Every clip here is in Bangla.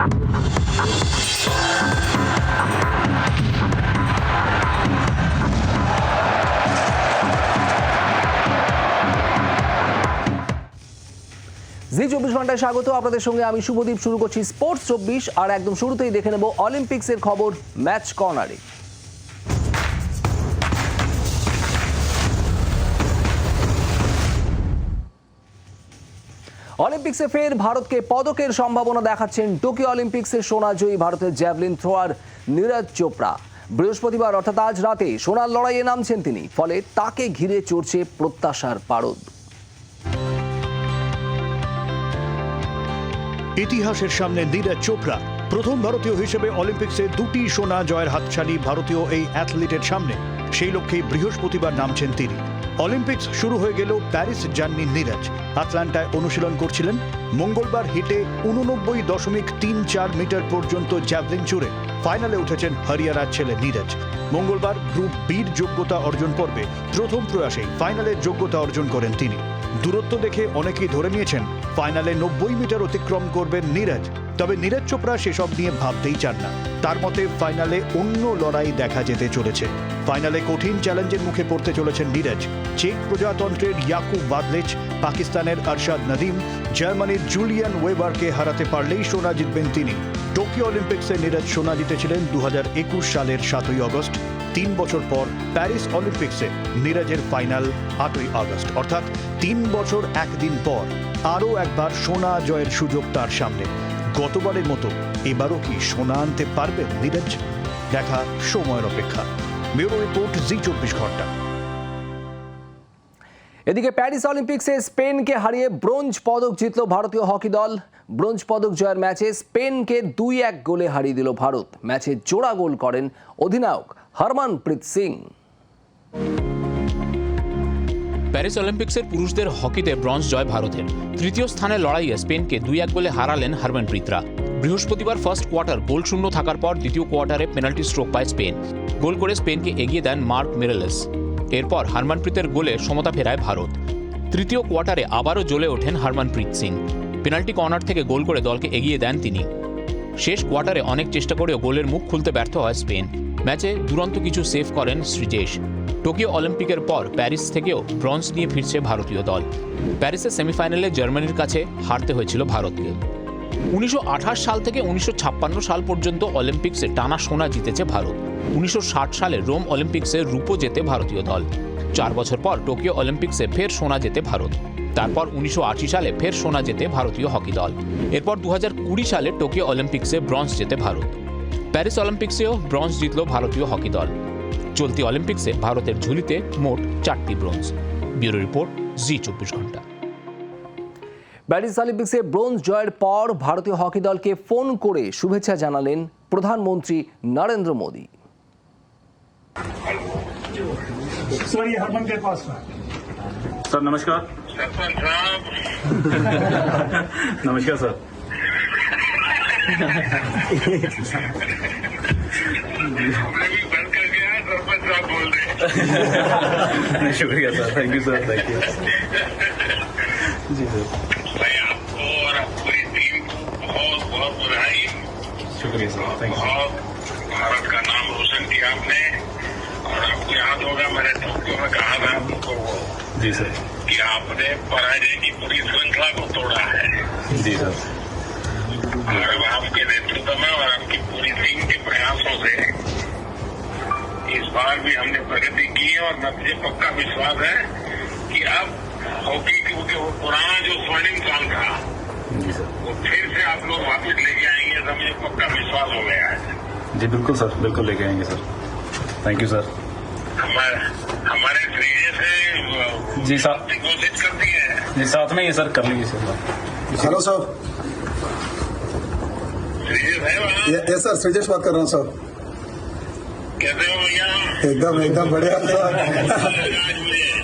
জি, চব্বিশ ঘন্টায় স্বাগত। আপনাদের সঙ্গে আমি শুভদীপ, শুরু করছি স্পোর্টস চব্বিশ, আর একদম শুরুতেই দেখে নেব অলিম্পিক্সের খবর ম্যাচ কর্নারে অলিম্পিক্সে ফের ভারতকে পদকের সম্ভাবনা দেখাচ্ছেন টোকিও অলিম্পিক্সে সোনা জয়ী ভারতের জ্যাভলিন থ্রোয়ার নীরজ চোপড়া। বৃহস্পতিবার, অর্থাৎ আজ রাতে, সোনার লড়াইয়ে নামছেন তিনি, ফলে তাকে ঘিরে চড়ছে প্রত্যাশার পারদ। ইতিহাসের সামনে নীরজ চোপড়া, প্রথম ভারতীয় হিসেবে অলিম্পিক্সে দুটি সোনা জয়ের হাতছানি ভারতীয় এই অ্যাথলিটের সামনে। সেই লক্ষ্যেই বৃহস্পতিবার নামছেন তিনি। অলিম্পিক্স শুরু হয়ে গেল প্যারিস যাননি নীরাজ। আটলান্টায় অনুশীলন করছিলেন মঙ্গলবার হিটে উননব্বই দশমিক তিন চার মিটার পর্যন্ত জ্যাভলিন চুড়ে ফাইনালে উঠেছেন হরিয়ানার ছেলে নীরাজ। মঙ্গলবার গ্রুপ বির যোগ্যতা অর্জন পর্বে প্রথম প্রয়াসেই ফাইনালের যোগ্যতা অর্জন করেন তিনি। দূরত্ব দেখে অনেকেই ধরে নিয়েছেন, ফাইনালে নব্বই মিটার অতিক্রম করবেন নীরজ। তবে নীরজ চোপড়া সেসব নিয়ে ভাবতেই চান না। তার মতে, ফাইনালে অন্য লড়াই দেখা যেতে চলেছে। ফাইনালে কঠিন চ্যালেঞ্জের মুখে পড়তে চলেছেন নীরজ। চেক প্রজাতন্ত্রের ইয়াকুব বাদলেচ, পাকিস্তানের আরশাদ নদিম, জার্মানির জুলিয়ান ওয়েবারকে হারাতে পারলেই সোনা জিতবেন তিনি। টোকিও অলিম্পিক্সে নীরজ সোনা জিতেছিলেন দু হাজার একুশ সালের সাতই আগস্ট তিন বছর পর প্যারিস অলিম্পিক্সে নীরজের ফাইনাল আটই আগস্ট। অর্থাৎ তিন বছর একদিন পর আরও একবার সোনা জয়ের সুযোগ তার সামনে। গতবারের মতো এবারও কি সোনা আনতে পারবেন নীরজ? দেখা সময়ের অপেক্ষা। ব্যুরো রিপোর্ট জি চব্বিশ ঘণ্টা। এদিকে প্যারিস অলিম্পিক্সে স্পেনকে হারিয়ে ব্রোঞ্জ পদক জিতল ভারতীয় হকি দল। ব্রোঞ্জ পদক জয়ের ম্যাচে স্পেনকে দুই এক গোলে হারিয়ে দিল ভারত। ম্যাচে জোড়া গোল করেন অধিনায়ক। হরমনপ্রীত সিং। প্যারিস অলিম্পিক্সের পুরুষদের হকিতে ব্রঞ্জ জয় ভারতের। তৃতীয় স্থানে লড়াইয়ে স্পেনকে দুই এক গোলে হারালেন হারমনপ্রীতরা। বৃহস্পতিবার ফার্স্ট কোয়ার্টার গোল শূন্য থাকার পর দ্বিতীয় কোয়ার্টারে পেনাল্টি স্ট্রোক পায় স্পেন। গোল করে স্পেনকে এগিয়ে দেন মার্ক মিরেলেস। এরপর হারমানপ্রীতের গোলে সমতা ফেরায় ভারত। তৃতীয় কোয়ার্টারে আবারও জ্বলে ওঠেন হারমানপ্রীত সিং। পেনাল্টি কর্নার থেকে গোল করে দলকে এগিয়ে দেন তিনি। শেষ কোয়ার্টারে অনেক চেষ্টা করেও গোলের মুখ খুলতে ব্যর্থ হয় স্পেন। ম্যাচে দুরন্ত কিছু সেভ করেন সৃজেশ টোকিও অলিম্পিকের পর প্যারিস থেকেও ব্রঞ্জ নিয়ে ফিরছে ভারতীয় দল। প্যারিসের সেমিফাইনালে জার্মানির কাছে হারতে হয়েছিল ভারতকে। উনিশশো আঠাশ সাল থেকে উনিশশো ছাপ্পান্ন সাল পর্যন্ত অলিম্পিক্সে টানা সোনা জিতেছে ভারত। উনিশশো ষাট সালে রোম অলিম্পিক্সে রূপো জেতে ভারতীয় দল। চার বছর পর টোকিও অলিম্পিক্সে ফের সোনা জেতে ভারত। তারপর উনিশশো আশি সালে ফের সোনা জেতে ভারতীয় হকি দল। এরপর দু হাজার কুড়ি সালে টোকিও অলিম্পিক্সে ব্রঞ্জ জেতে ভারত। প্যারিস অলিম্পিক্সেও ব্রোঞ্জ জিতল ভারতীয় হকি দল। চলতি অলিম্পিক্সে ভারতের ঝুলিতে মোট চারটি ব্রোঞ্জ। ব্যুরো রিপোর্ট জি চব্বিশ ঘণ্টা। প্যারিস অলিম্পিক্সে ব্রোঞ্জ জয়ের পর ভারতীয় হকি দলকে ফোন করে শুভেচ্ছা জানালেন প্রধানমন্ত্রী নরেন্দ্র মোদী। স্যার নমস্কার। নমস্কার স্যার शुक्रिया sir thank you sir thank you ji sir मैं आपको और पूरी टीम को बहुत बहुत बधाई शुक्रिया सर थैंक यू भारत का नाम रोशन किया आपने और आपको याद होगा मैंने टोक्यो में कहा था आपको जी सर कि आपने पराजय की पूरी श्रृंखला को तोड़ा है जी सर और अब आपके नेतृत्व में और आपकी पूरी टीम के प्रयासों से इस बार भी हमने प्रगति की है और मुझे पक्का विश्वास है कि अब हॉकी क्योंकि वो पुराना जो स्वर्णिम काल था जी सर। वो फिर से आप लोग वापस लेके आएँगे ऐसा मुझे पक्का विश्वास हो गया है। जी बिल्कुल सर बिल्कुल लेके आएँगे सर। थैंक यू सर हमारे हमारे से जी सर घोषित कर दिए हैं। जी साथ में ये सर कर लीजिए सर। हेलो सर ये ये सर श्रीजेश बात कर रहा हूँ सर कैसे हो भैया? एकदम एकदम बढ़िया। सर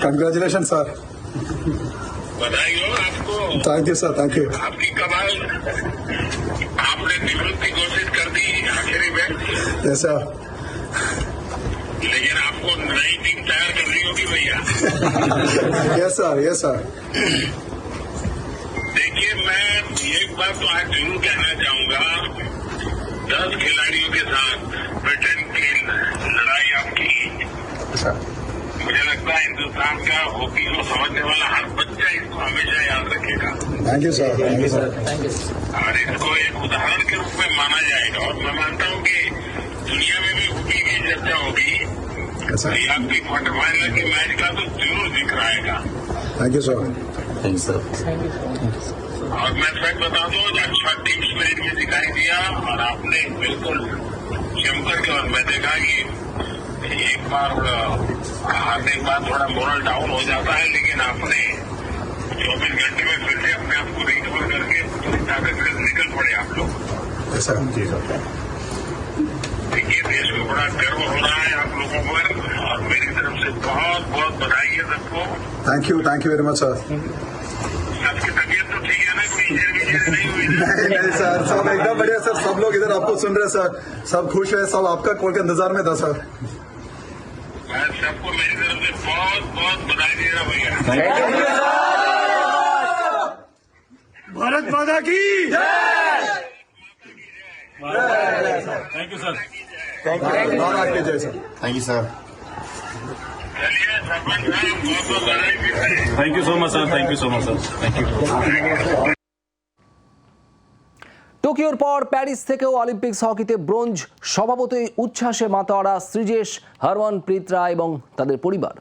कंग्रेचुलेशन सर बधाई हो आपको। Thank you sir thank you आपकी कमाल। आपने निवृत्ति घोषित कर दी आखिरी में। यस सर लेकिन आपको नई टीम तैयार करनी होगी भैया। यस सर यस सर देखिए मैं एक बात तो आज ज़रूर कहना चाहूँगा। लड़ाई आपकी। मुझे लगता है हिंदुस्तान का हॉकी को समझने वाला हर बच्चा इसको हमेशा याद रखेगा। Thank you sir thank you sir thank you और इसको एक उदाहरण के रूप में माना जाएगा। और मैं मानता हूँ कि दुनिया में भी हॉकी की चर्चा होगी। आपकी क्वार्टर फाइनल के मैच का तो ज़रूर दिख रहा thank you sir thank you sir thank you sir और मैं फैक्ट बता दूँ अच्छा टीम स्पिरिट में दिखाई दिया और आपने बिल्कुल जमकर के और मैं देखा कि एक बार अ, हारने के बाद थोड़ा मोरल डाउन हो जाता है लेकिन आपने चौबीस घंटे में फिर से अपने आप को रिकवर करके ताकत से निकल पड़े आप लोग। कैसा जी सर देखिए देश को बड़ा गर्व हो रहा है आप लोगों पर और मेरी तरफ़ से बहुत बहुत बधाई है सबको। Thank you thank you very much sir सबकी तबीयत तो ठीक है ना कोई इंजरी विजरी नहीं नहीं नहीं सर सब एकदम बढ़िया सर सब लोग इधर आपको सुन रहे सर। सब खुश है सब आपका कॉल के इंतज़ार में था सर। मैं सबको मेरी तरफ़ से बहुत बहुत बधाई दे रहा भैया भारत माता की महाराज के जय सर थैंक यू सर चलिए सरपंच साहब बहुत बहुत बधाई देते thank you so much sir thank you so much sir thank you টোকিওর পর প্যারিস থেকেও অলিম্পিক্স হকিতে ব্রোঞ্জ স্বভাবতই উচ্ছ্বাসে মাতোয়ারা সৃজেশ, হরমনপ্রীত রায় এবং তাদের পরিবার।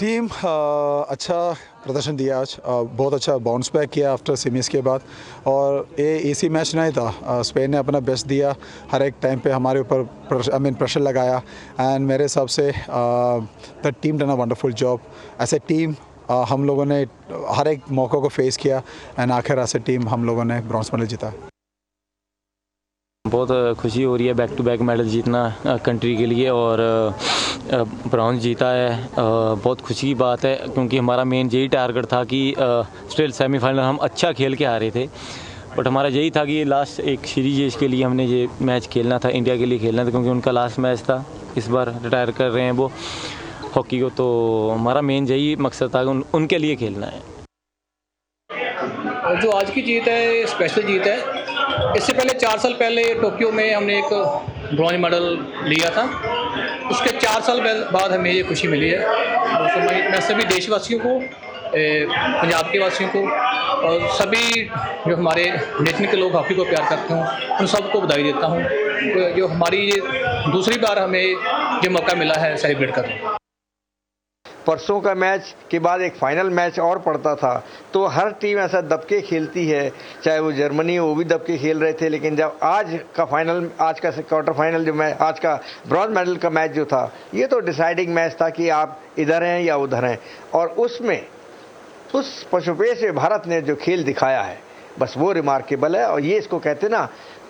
टीम अच्छा प्रदर्शन दिया आज। बहुत अच्छा बाउंस बैक किया आफ्टर सेमीज के बाद। और ये इसी मैच नहीं था। स्पेन ने अपना बेस्ट दिया। हर एक टाइम पे हमारे ऊपर आई मीन प्रेशर लगाया। एंड मेरे हिसाब से the team done a wonderful job as a team हम लोगों ने हर एक मौक़ों को फेस किया। एंड आखिर ऐसे टीम हम लोगों ने ब्रॉन्ज मेडल जीता। बहुत खुशी हो रही है बैक टू बैक मेडल जीतना कंट्री के लिए और ब्राउन जीता है। बहुत खुशी की बात है क्योंकि हमारा मेन यही टारगेट था कि स्टिल सेमीफाइनल हम अच्छा खेल के आ रहे थे। बट हमारा यही था कि लास्ट एक सीरीज़ इसके लिए हमने ये मैच खेलना था इंडिया के लिए खेलना था क्योंकि उनका लास्ट मैच था। इस बार रिटायर कर रहे हैं वो। हॉकी को तो हमारा मेन यही मकसद था कि उन, उनके लिए खेलना है। जो आज की जीत है स्पेशल जीत है इससे पहले चार साल पहले टोक्यो में हमने एक ब्रॉन्ज मेडल लिया था। उसके चार साल बाद हमें ये खुशी मिली है। मैं मैं सभी देशवासियों को पंजाब के वासियों को और सभी जो हमारे नेशन के लोग हॉकी को प्यार करते हैं, उन सबको बधाई देता हूँ। जो हमारी ये दूसरी बार हमें ये मौका मिला है सेलिब्रेट करने। का परसों का मैच के बाद एक फाइनल मैच और पड़ता था। तो हर टीम ऐसा दबके खेलती है चाहे वो जर्मनी हो वो भी दबके खेल रहे थे लेकिन जब आज का फाइनल आज का क्वार्टर फाइनल जो मैच आज का ब्रॉन्ज मेडल का मैच जो था ये तो डिसाइडिंग मैच था कि आप इधर हैं या उधर हैं। और उसमें उस पशुपेश में भारत ने जो खेल दिखाया है बस वो रिमार्केबल है और ये इसको कहते ना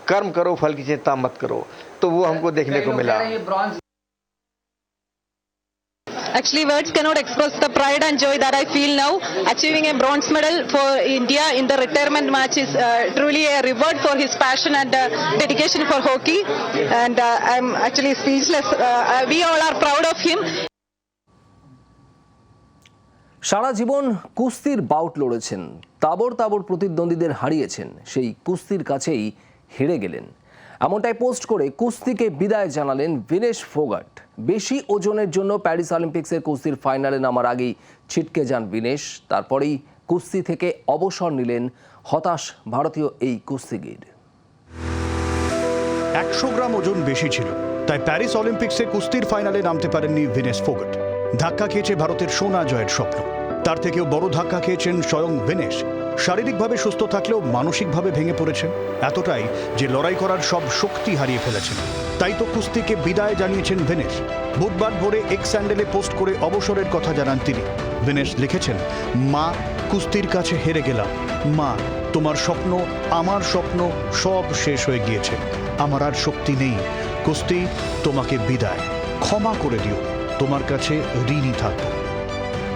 कर्म करो फल की चिंता मत करो। तो वो हमको देखने को मिला। Actually, words cannot express the pride and joy that I feel now. Achieving a bronze medal for India in the retirement match is uh, truly a reward for his passion and uh, dedication for hockey. And uh, I'm actually speechless. Uh, we all are proud of him. সারা জীবন কুস্তির বাউট লড়েছেন তাবর তাবর প্রতিদ্বন্দ্বীদের হারিয়েছেন সেই কুস্তির কাছেই হেরে গেলেন এমনটাই পোস্ট করে কুস্তিকে বিদায় জানালেন ভিনেশ ফোগাট। বেশি ওজনের জন্য প্যারিস অলিম্পিক্সের কুস্তির ফাইনালে নামার আগেই ছিটকে যান বিনেশ তারপরেই কুস্তি থেকে অবসর নিলেন হতাশ ভারতীয় এই কুস্তিগির। একশো গ্রাম ওজন বেশি ছিল, তাই প্যারিস অলিম্পিক্সে কুস্তির ফাইনালে নামতে পারেননি ভিনেশ ফোগট। ধাক্কা খেয়েছে ভারতের সোনা জয়ের স্বপ্ন। তার থেকেও বড় ধাক্কা খেয়েছেন স্বয়ং ভিনেশ। শারীরিকভাবে সুস্থ থাকলেও মানসিকভাবে ভেঙে পড়েছেন। এতটাই যে লড়াই করার সব শক্তি হারিয়ে ফেলেছেন। তাই তো কুস্তিকে বিদায় জানিয়েছেন ভেনেশ। বুধবার ভোরে এক স্যান্ডেলে পোস্ট করে অবসরের কথা জানান তিনি। ভেনেশ লিখেছেন, মা, কুস্তির কাছে হেরে গেলাম। মা, তোমার স্বপ্ন, আমার স্বপ্ন সব শেষ হয়ে গিয়েছে। আমার আর শক্তি নেই। কুস্তি, তোমাকে বিদায়। ক্ষমা করে দিও। তোমার কাছে ঋণী থাকব।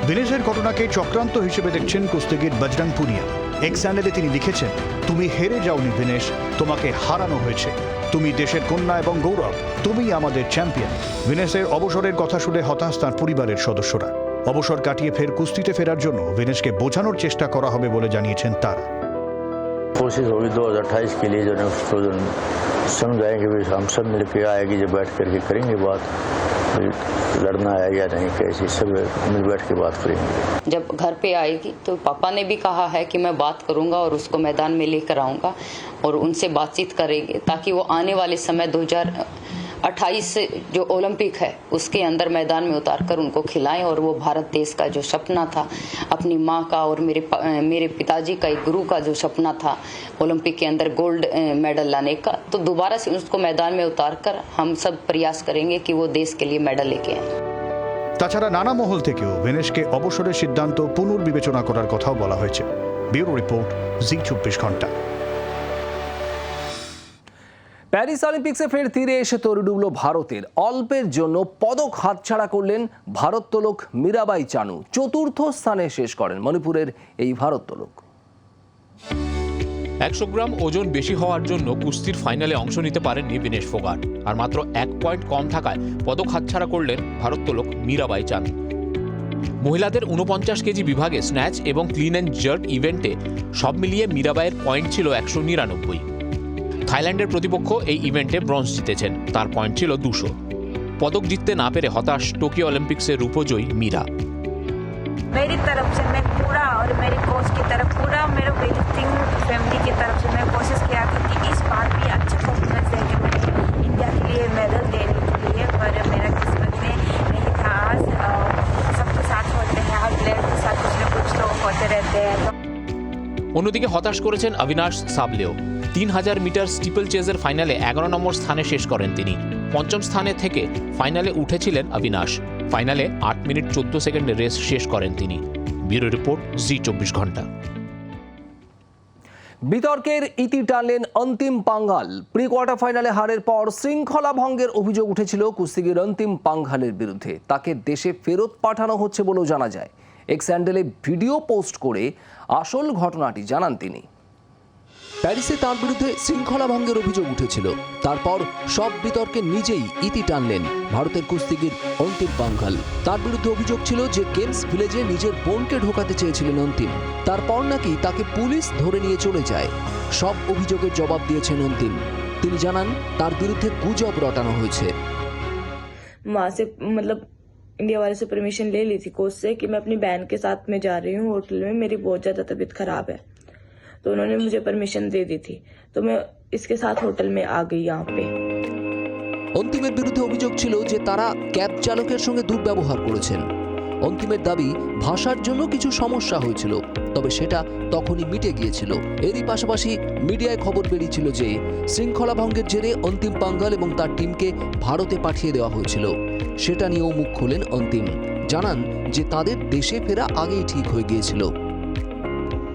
দিনেশের ঘটনাকে চক্রান্ত হিসেবে দেখছেন কুস্তিগির বজরং পুনিয়া এক স্যান্ডেলে তিনি লিখেছেন তুমি হেরে যাওনি দিনেশ তোমাকে হারানো হয়েছে তুমি দেশের কন্যা এবং গৌরব তুমিই আমাদের চ্যাম্পিয়ন ভিনেসের অবসরের কথা শুনে হতাশ তার পরিবারের সদস্যরা অবসর কাটিয়ে ফের কুস্তিতে ফেরার জন্য ভিনেশকে বোঝানোর চেষ্টা করা হবে বলে জানিয়েছেন তারা कोशिश होगी दो हज़ार अट्ठाईस के लिए जो है उसको जो समझाएंगे भी हम सब मिल के आएगी जब बैठ करके करेंगे बात भी लड़ना है या नहीं, कैसे, सब मिल बैठ के बात करेंगे। जब घर पे आएगी तो पापा ने भी कहा है कि मैं बात करूँगा और उसको मैदान में लेकर आऊँगा और उनसे बातचीत करेंगे, ताकि वो आने वाले समय 2028 से जो ओलंपिक है उसके अंदर मैदान में उतार कर उनको खिलाएं और वो भारत देश का जो सपना था अपनी माँ का और मेरे प- अ, मेरे पिताजी का एक गुरु का जो सपना था ओलंपिक के अंदर गोल्ड अ, मेडल लाने का तो दोबारा से उसको मैदान में उतार कर हम सब प्रयास करेंगे कि वो देश के लिए मेडल लेके आए তাছাড়া নানা মহল থেকেও ভিনেশকে অবসরের সিদ্ধান্ত পুনর্বিবেচনা করার কথাও বলা হয়েছে ব্যুরো রিপোর্ট জি চব্বিশ ঘন্টা প্যারিস অলিম্পিক্সে ফের তীরে এসে তরি ডুবল ভারতের। অল্পের জন্য পদক হাতছাড়া করলেন ভারোত্তোলক মীরাবাই চানু। চতুর্থ স্থানে শেষ করেন মণিপুরের এই ভারোত্তোলক। একশো গ্রাম ওজন বেশি হওয়ার জন্য কুস্তির ফাইনালে অংশ নিতে পারেননি বিনেশ ফোগাট। আর মাত্র এক পয়েন্ট কম থাকায় পদক হাতছাড়া করলেন ভারোত্তোলক মীরাবাই চান। মহিলাদের উনপঞ্চাশ কেজি বিভাগে স্ন্যাচ এবং ক্লিন অ্যান্ড জার্ক ইভেন্টে সব মিলিয়ে মীরাবাইয়ের পয়েন্ট ছিল একশো নিরানব্বই। থাইল্যান্ডের প্রতিপক্ষ এই ইভেন্টে ব্রোঞ্জ জিতেছেন তার পয়েন্ট ছিল দুশো পদক জিততে না পেরে হতাশ টোকিও অলিম্পিক্সের রূপজয়ী মীরা मेरी तरफ से मैं पूरा और मेरी कोच की तरफ पूरा मेरे वेटिंग फैमिली की तरफ से मैं कोशिश किया था कि इस बार भी अच्छा परफॉर्मेंस देके मैं इंडिया के लिए मेडल देने के लिए पर मेरा किस्मत में नहीं था आज अ, सबके साथ होते हैं हर प्लेयर के साथ कुछ ना कुछ तो होते रहते हैं तो অন্যদিকে হতাশ করেছেন অবিনাশ সাবলেও তিন হাজার মিটার স্টিপল চেজের ফাইনালে এগারো নম্বর স্থানে শেষ করেন তিনি। পঞ্চম স্থানে থেকে ফাইনালে উঠেছিলেন অবিনাশ। ফাইনালে আট মিনিট চোদ্দ সেকেন্ডে রেস শেষ করেন তিনি। ব্যুরো রিপোর্ট, জি চব্বিশ ঘণ্টা। বিতর্কের ইতি টানলেন অন্তিম পাঙ্গাল। প্রি কোয়ার্টার ফাইনালে হারের পর শৃঙ্খলা ভঙ্গের অভিযোগ উঠেছিল কুস্তিগির অন্তিম পাঙ্গালের বিরুদ্ধে। তাকে দেশে ফেরত পাঠানো হচ্ছে বলেও জানা যায়। এক্স হ্যান্ডেলে ভিডিও পোস্ট করে আসল ঘটনাটি জানান তিনি। প্যারিসে তার বিরুদ্ধে শৃঙ্খলা ভঙ্গের অভিযোগ উঠেছিল তারপর সব বিতর্কে নিজেই ইতি টানলেন ভারতের কুস্তিগির অন্তিম পাঙ্ঘাল তার বিরুদ্ধে অভিযোগ ছিল যে গেমস ভিলেজে নিজের বোনকে ঢোকাতে চেয়েছিলেন অন্তিম তারপর নাকি তাকে পুলিশ ধরে নিয়ে চলে যায় সব অভিযোগের জবাব দিয়েছেন অন্তিম তিনি জানান তার বিরুদ্ধে গুজব রটানো হয়েছে वहाँ से मतलब इंडिया वाले से परमिशन ले ली थी कोच से कि मैं अपनी बहन के साथ में जा रही हूँ होटल में मेरी बहुत ज्यादा तबीयत खराब है तो उन्होंने मुझे परमिशन दे दी थी तो मैं इसके साथ होटल में आ गई यहाँ पे অন্তিমের বিরুদ্ধে অভিযোগ ছিল যে তারা ক্যাব চালকের সঙ্গে দুর্ব্যবহার করেছেন অন্তিমের দাবি ভাষার জন্য কিছু সমস্যা হয়েছিল তবে সেটা তখনই মিটে গিয়েছিল এরই পাশাপাশি মিডিয়ায় খবর বেরিয়েছিল যে শৃঙ্খলা ভঙ্গের জেরে অন্তিম পাঙ্গাল এবং তার টিমকে ভারতে পাঠিয়ে দেওয়া হয়েছিল সেটা নিয়েও মুখ খোলেন অন্তিম জানান যে তাদের দেশে ফেরা আগেই ঠিক হয়ে গিয়েছিল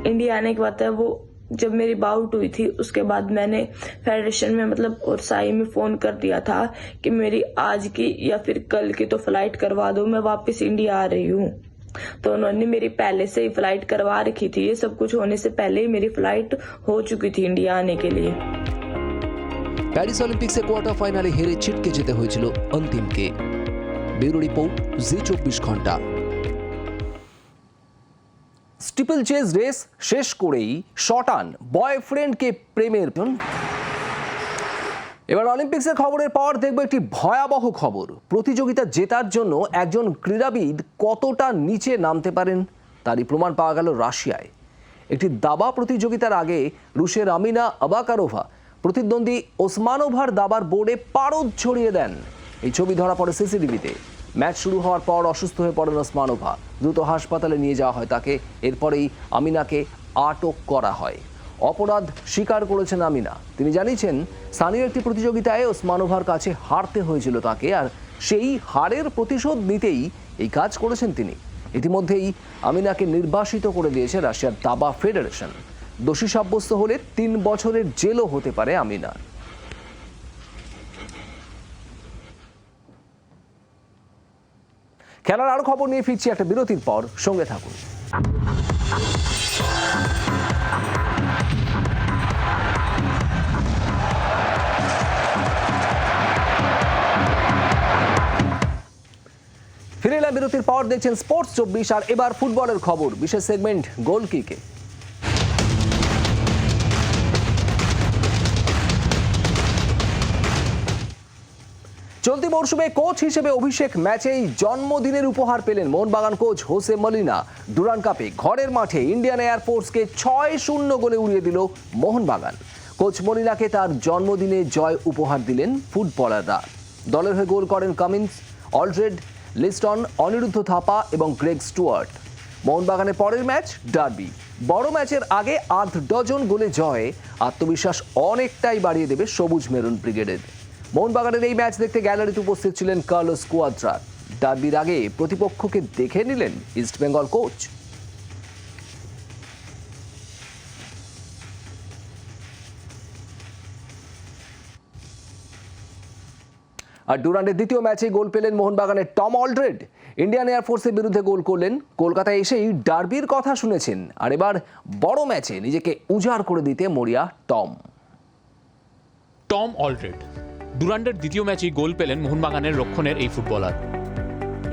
इंडिया आने के बाद है वो जब मेरी बाउट हुई थी उसके बाद मैंने फेडरेशन में मतलब और साई में फोन कर दिया था कि मेरी आज की या फिर कल की तो फ्लाइट करवा दो मैं वापस इंडिया आ रही हूँ तो उन्होंने मेरी पहले से ही फ्लाइट करवा रखी थी ये सब कुछ होने से पहले ही मेरी फ्लाइट हो चुकी थी इंडिया आने के लिए প্যারিস অলিম্পিক্সে কোয়ার্টার ফাইনালে হেরে ছিটকে যেতে হয়েছিল অন্তিমকে ব্যুরো রিপোর্ট জি চব্বিশ ঘন্টা স্টিপল চেজ রেস শেষ করেই শটান বয়ফ্রেন্ডকে প্রেমের এবার অলিম্পিক্সের খবরের পর দেখব একটি ভয়াবহ খবর। প্রতিযোগিতা জেতার জন্য একজন ক্রীড়াবিদ কতটা নিচে নামতে পারেন, তারই প্রমাণ পাওয়া গেল রাশিয়ায়। একটি দাবা প্রতিযোগিতার আগে রুশের আমিনা আবাকারোভা প্রতিদ্বন্দ্বী ওসমানোভার দাবার বোর্ডে পারদ ছড়িয়ে দেন। এই ছবি ধরা পড়ে সিসিটিভিতে। ম্যাচ শুরু হওয়ার পর অসুস্থ হয়ে পড়েন ওসমানোভা। দ্রুত হাসপাতালে নিয়ে যাওয়া হয় তাকে। এরপরেই আমিনাকে আটক করা হয়। অপরাধ স্বীকার করেছেন আমিনা। তিনি জানিয়েছেন, স্থানীয় একটি প্রতিযোগিতায় ওসমানোভার কাছে হারতে হয়েছিল তাকে আর সেই হারের প্রতিশোধ নিতেই এই কাজ করেছেন তিনি। ইতিমধ্যেই আমিনাকে নির্বাসিত করে দিয়েছে রাশিয়ার দাবা ফেডারেশন। দোষী সাব্যস্ত হলে তিন বছরের জেলও হতে পারে আমিনার। খেলার আরও খবর নিয়ে ফিরছি একটা বিরতির পর। সঙ্গে থাকুন। ফিরে এলাম বিরতির পর, দেখছেন স্পোর্টস চব্বিশ, আর এবার ফুটবলের খবর। বিশেষ সেগমেন্ট গোল চলতি মরশুমে কোচ হিসেবে অভিষেক ম্যাচেই জন্মদিনের উপহার পেলেন Mohun Bagan coach Jose Molina. Durand কাপে ঘরের মাঠে ইন্ডিয়ান এয়ারফোর্সকে ছয় শূন্য গোলে উড়িয়ে দিল মোহনবাগান। কোচ মলিনাকে তার জন্মদিনে জয় উপহার দিলেন ফুটবলাররা। দলের হয়ে গোল করেন কামিন্স অলরেড লিস্টন, অনিরুদ্ধ থাপা এবং গ্রেগ স্টুয়ার্ট। মোহনবাগানের পরের ম্যাচ ডার্বি। বড় ম্যাচের আগে আধ ডজন গোলে জয়ে। আত্মবিশ্বাস অনেকটাই বাড়িয়ে দেবে সবুজ মেরুন ব্রিগেডের। মোহনবাগানের এই ম্যাচ দেখতে গ্যালারিতে উপস্থিত ছিলেন কার্লোস কুয়াদ্রা ডার্বির আগে প্রতিপক্ষকে দেখে নিলেন ইস্টবেঙ্গল কোচ। আর ডুরান্ডের দ্বিতীয় ম্যাচে গোল পেলেন মোহনবাগানের টম অলড্রেড। ইন্ডিয়ান এয়ারফোর্সের বিরুদ্ধে গোল করলেন। কলকাতায় এসেই ডার্বির কথা শুনেছেন। আর এবার বড় ম্যাচে নিজেকে উজাড় করে দিতে মরিয়া টম। টম অলরেড ডুরান্ডের দ্বিতীয় ম্যাচেই গোল পেলেন মোহনবাগানের রক্ষণের এই ফুটবলার।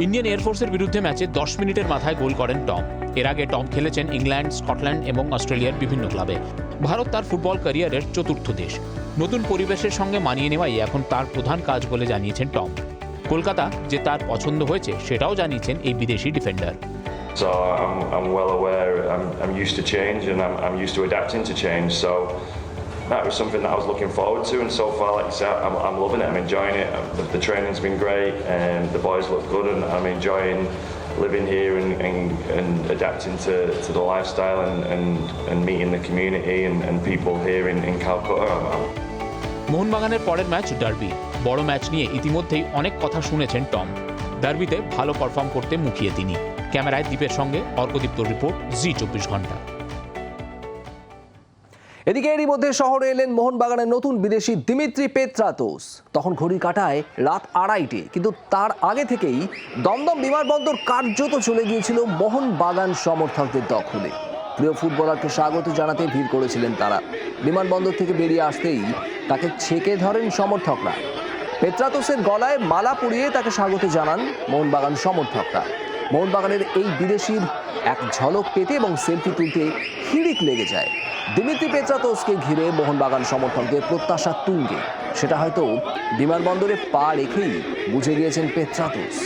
ইন্ডিয়ান এয়ারফোর্সের বিরুদ্ধে ম্যাচে দশ মিনিটের মাথায় গোল করেন টম। এর আগে টম খেলেছেন ইংল্যান্ড স্কটল্যান্ড এবং অস্ট্রেলিয়ার বিভিন্ন ক্লাবে। ভারত তার ফুটবল ক্যারিয়ারের চতুর্থ দেশ। নতুন পরিবেশের সঙ্গে মানিয়ে নেওয়াই এখন তার প্রধান কাজ বলে জানিয়েছেন টম। কলকাতা যে তার পছন্দ হয়েছে সেটাও জানিয়েছেন এই বিদেশি defender. So I'm, I'm well aware, I'm, I'm used to change and I'm, I'm used to adapting to change. So that was something that I was looking forward to. And so far, like I said, I'm, I'm loving it, I'm enjoying it. The, the training's been great and the boys look good and I'm enjoying living here and, and, and adapting to, to the lifestyle and, and, and meeting the community and, and people here in, in Calcutta. মোহনবাগানের পরের ম্যাচ ডার্বি বড় ম্যাচ নিয়ে ইতিমধ্যেই অনেক কথা শুনেছেন টম ডার্বিতে ভালো পারফর্ম করতে মুখিয়ে তিনি ক্যামেরায় দ্বীপের সঙ্গে অর্কদীপ্তর রিপোর্ট জি চব্বিশ ঘণ্টা এদিকে এরই মধ্যে শহরে এলেন মোহনবাগানের নতুন বিদেশি দিমিত্রি পেত্রাতোস তখন ঘড়ি কাটায় রাত আড়াইটে, কিন্তু তার আগে থেকেই দমদম বিমানবন্দর কার্যত চলে গিয়েছিল মোহনবাগান সমর্থকদের দখলে। প্রিয় ফুটবলারকে স্বাগত জানাতে ভিড় করেছিলেন তারা। বিমানবন্দর থেকে বেরিয়ে আসতেই তাকে ছেকে ধরেন সমর্থকরা। পেত্রাতোসের গলায় মালা পরিয়ে তাকে স্বাগত জানান মোহনবাগান সমর্থকরা। মোহনবাগানের এই বিদেশির এক ঝলক পেতে এবং সেলফি তুলতে হিড়িক লেগে যায়। দিমিত্রি পেত্রাতোসকে ঘিরে মোহনবাগান সমর্থকদের প্রত্যাশা তুঙ্গে। সেটা হয়তো বিমানবন্দরে পা রেখেই বুঝে গিয়েছেন পেত্রাতোস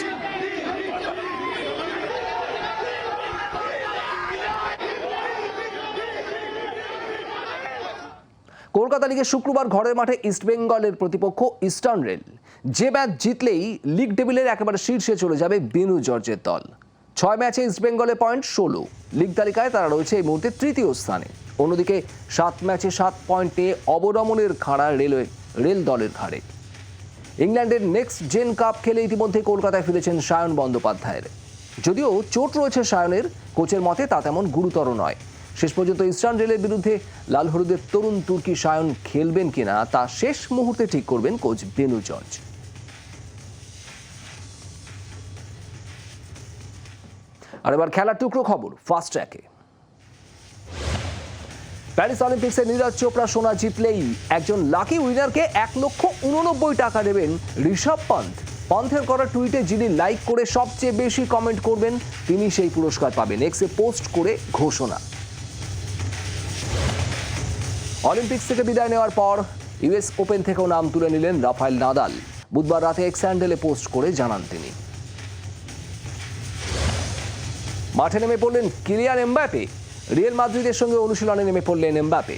কলকাতা লিগে শুক্রবার ঘরের মাঠে ইস্টবেঙ্গলের প্রতিপক্ষ ইস্টার্ন রেল। যে ম্যাচ জিতলেই লিগ টেবিলের একেবারে শীর্ষে চলে যাবে বিনু জর্জের দল। ছয় ম্যাচে ইস্টবেঙ্গলের পয়েন্ট ষোলো। লিগ তালিকায় তারা রয়েছে এই মুহূর্তে তৃতীয় স্থানে। অন্যদিকে সাত ম্যাচে সাত পয়েন্টে অবনমনের খাড়া রেলওয়ে, রেল দলের ঘাড়ে। ইংল্যান্ডের নেক্সট জেন কাপ খেলে ইতিমধ্যে কলকাতায় ফিরেছেন সায়ন বন্দ্যোপাধ্যায়ের। যদিও চোট রয়েছে সায়নের, কোচের মতে তা তেমন গুরুতর নয়। শেষ পর্যন্ত ইস্টার্ন রেলের বিরুদ্ধে লাল হলুদের তরুণ তুর্কি সায়ন খেলবেন কিনা, তা শেষ মুহূর্তে ঠিক করবেন কোচ বেনু জর্জ। আর এবার খেলার টুকরো খবর, ফাস্ট ট্র্যাকে। প্যারিস অলিম্পিক্সে নীরজ চোপড়া সোনা জিতলেই একজন লাকি উইনারকে এক লক্ষ উননব্বই টাকা দেবেন ঋষভ পন্থ। পন্থের করা টুইটে যিনি লাইক করে সবচেয়ে বেশি কমেন্ট করবেন, তিনি সেই পুরস্কার পাবেন। এক্সে পোস্ট করে ঘোষণা। অলিম্পিক্স থেকে বিদায় নেওয়ার পর ইউএস ওপেন থেকেও নাম তুলে নিলেন রাফায়েল নাদাল। বুধবার রাতে এক্স হ্যান্ডেলে পোস্ট করে জানান তিনি। মাঠে নেমে পড়লেন কিলিয়ান এমবাপে। রিয়েল মাদ্রিদের সঙ্গে অনুশীলনে নেমে পড়লেন এমবাপে।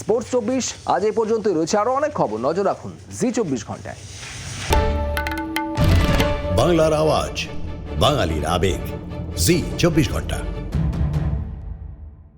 স্পোর্টস চব্বিশ, আজ এ পর্যন্ত রয়েছে আরও অনেক খবর। নজর রাখুন জি চব্বিশ ঘন্টায়। বাংলার আওয়াজ, বাঙালির আবেগ, জি চব্বিশ ঘণ্টা।